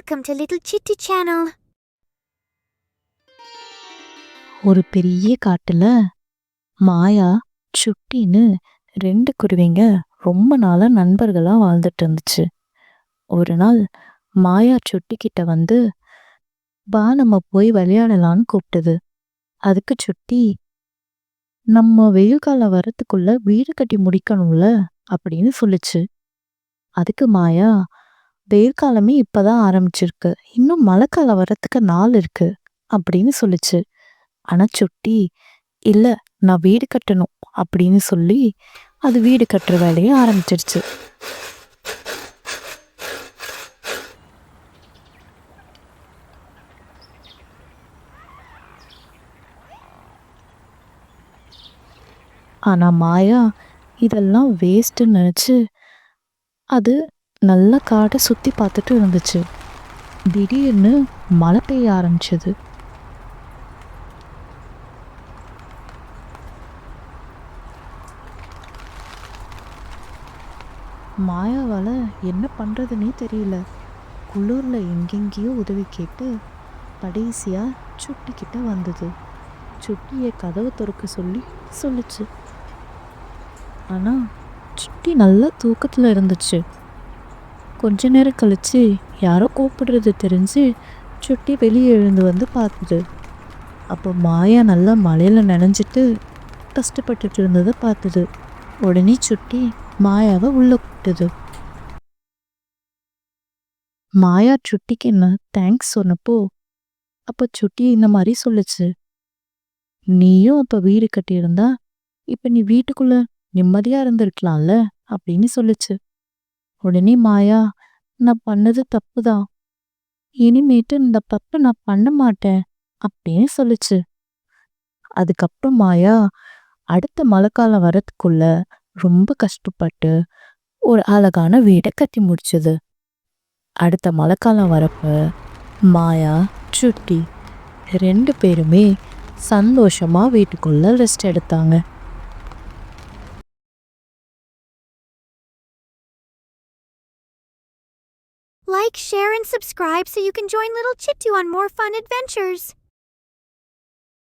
Welcome to Little Chitty Channel. ஒரு பெரிய காட்டுல மாயா சுட்டின்னு ரெண்டு குருவிங்க ரொம்ப நாளா நண்பர்களா வாழ்ந்துட்டு இருந்துச்சு. ஒரு நாள் மாயா சுட்டி கிட்ட வந்து பா நம்ம போய் விளையாடலான்னு கூப்பிட்டது. அதுக்கு சுட்டி நம்ம வெயில் காலம் வரத்துக்குள்ள வீடு கட்டி முடிக்கணும்ல? அப்படின்னு சொல்லுச்சு. அதுக்கு மாயா வெயில் காலமே இப்பதான் ஆரம்பிச்சிருக்கு. இன்னும் மழைக்காலம் வரத்துக்கு நாள் இருக்கு அப்படின்னு சொல்லிச்சு. ஆனா சுட்டி இல்ல நான் வீடு கட்டணும் அப்படின்னு சொல்லி அது வீடு கட்டுற வேலையை ஆரம்பிச்சிருச்சு. ஆனா மாயா இதெல்லாம் வேஸ்ட்டுன்னு நினச்சி அது நல்லா காடை சுற்றி பார்த்துட்டு இருந்துச்சு. திடீர்னு மழை பெய்ய ஆரம்பிச்சது. மாயாவால் என்ன பண்ணுறதுன்னே தெரியல. குளூரில் எங்கெங்கேயோ உதவி கேட்டு கடைசியாக சுட்டிக்கிட்ட வந்தது. சுட்டியை கதவை திறக்க சொல்லி சொல்லுச்சு. ஆனால் சுட்டி நல்லா தூக்கத்தில் இருந்துச்சு. கொஞ்ச நேரம் கழித்து யாரோ கூப்பிடுறது தெரிஞ்சு சுட்டி வெளியே எழுந்து வந்து பார்த்துது அப்போ மாயா நல்லா மழையில் நனைஞ்சிட்டு கஷ்டப்பட்டுட்டு இருந்ததை பார்த்துது உடனே சுட்டி மாயாவை உள்ளே கூப்பிட்டுது மாயா சுட்டிக்கு என்ன தேங்க்ஸ் சொன்னப்போ அப்போ சுட்டி இந்த மாதிரி சொல்லுச்சு. நீயும் அப்போ வீடு கட்டியிருந்தா இப்போ நீ வீட்டுக்குள்ளே நிம்மதியாக இருந்திருக்கலாம்ல? அப்படின்னு சொல்லுச்சு. உடனே மாயா நான் பண்ணது தப்புதான் இனிமேட்டு இந்த தப்பு நான் பண்ண மாட்டேன் அப்படின்னு சொல்லுச்சு. அதுக்கப்புறம் மாயா அடுத்த மழைக்காலம் வரதுக்குள்ள ரொம்ப கஷ்டப்பட்டு ஒரு அழகான வீடை கட்டி முடிச்சது. அடுத்த மழைக்காலம் வரப்ப மாயா சுட்டி ரெண்டு பேருமே சந்தோஷமா வீட்டுக்குள்ள ரெஸ்ட் எடுத்தாங்க. Like, share, and subscribe so you can join Little Chitty on more fun adventures.